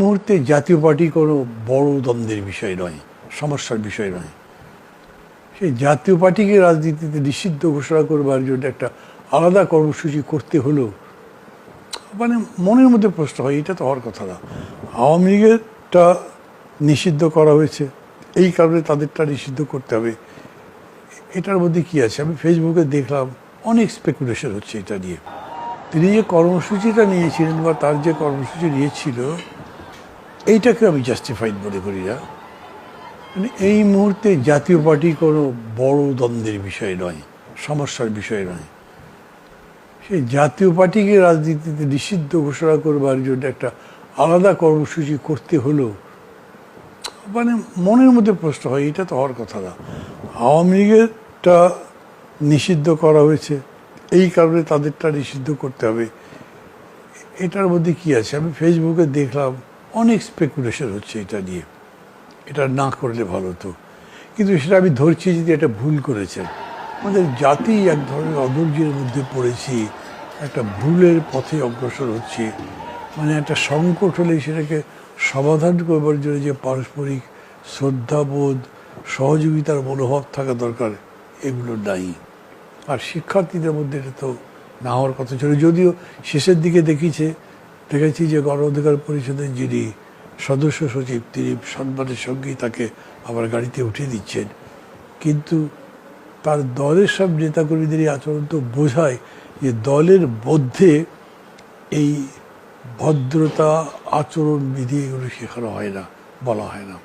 মুহূর্তে জাতীয় পার্টি কোনো বড় দ্বন্দ্বের বিষয় নয়, সমস্যার বিষয় নয়। সেই জাতীয় পার্টিকে রাজনীতিতে নিষিদ্ধ ঘোষণা করবার জন্য একটা আলাদা কর্মসূচি করতে হলো মানে মনের মধ্যে প্রশ্ন হয়, এটা তো হওয়ার কথা না। আওয়ামী লীগেরটা নিষিদ্ধ করা হয়েছে, এই কারণে তাদেরটা নিষিদ্ধ করতে হবে। এটার মধ্যে কি আছে? আমি ফেসবুকে দেখলাম, অনেক স্পেকুলেশন হচ্ছে এটা নিয়ে। তিনি যে কর্মসূচিটা নিয়েছিলেন বা তার যে কর্মসূচি নিয়েছিল এইটাকে আমি জাস্টিফাইড মনে করি না মানে এই মুহূর্তে জাতীয় পার্টি কোনো বড় দ্বন্দ্বের বিষয় নয়, সমস্যার বিষয় নয়। সেই জাতীয় পার্টিকে রাজনীতিতে নিষিদ্ধ ঘোষণা করবার জন্য একটা আলাদা কর্মসূচি করতে হলো মানে মনের মধ্যে প্রশ্ন হয়, এটা তো হওয়ার কথা না। আওয়ামী লীগেরটা নিষিদ্ধ করা হয়েছে, এই কারণে তাদেরটা নিষিদ্ধ করতে হবে। এটার মধ্যে কি আছে? আমি ফেসবুকে দেখলাম অনেক স্পেকুলেশন হচ্ছে এটা নিয়ে। এটা না করলে ভালো হতো। কিন্তু সেটা আমি ধরছি যদি এটা ভুল করেছেন। আমাদের জাতি এক ধরনের অধৈর্যের মধ্যে পড়েছি, একটা ভুলের পথে অগ্রসর হচ্ছে। মানে একটা সংকট হলে সেটাকে সমাধান করবার জন্য যে পারস্পরিক শ্রদ্ধাবোধ, সহযোগিতার মনোভাব থাকা দরকার, এগুলো নাই। আর শিক্ষার্থীদের মধ্যে এটা তো না হওয়ার কথা ছিল। যদিও শেষের দিকে দেখিছে দেখেছি যে গণ অধিকার পরিষদের যিনি সদস্য সচিব, তিনি সম্মানের সঙ্গেই তাকে আবার গাড়িতে উঠিয়ে দিচ্ছেন। কিন্তু তার দলের সব নেতাকর্মীদের এই আচরণ তো বোঝায় যে দলের মধ্যে এই ভদ্রতা আচরণ বিধি এগুলো শেখানো হয় না, বলা হয় না।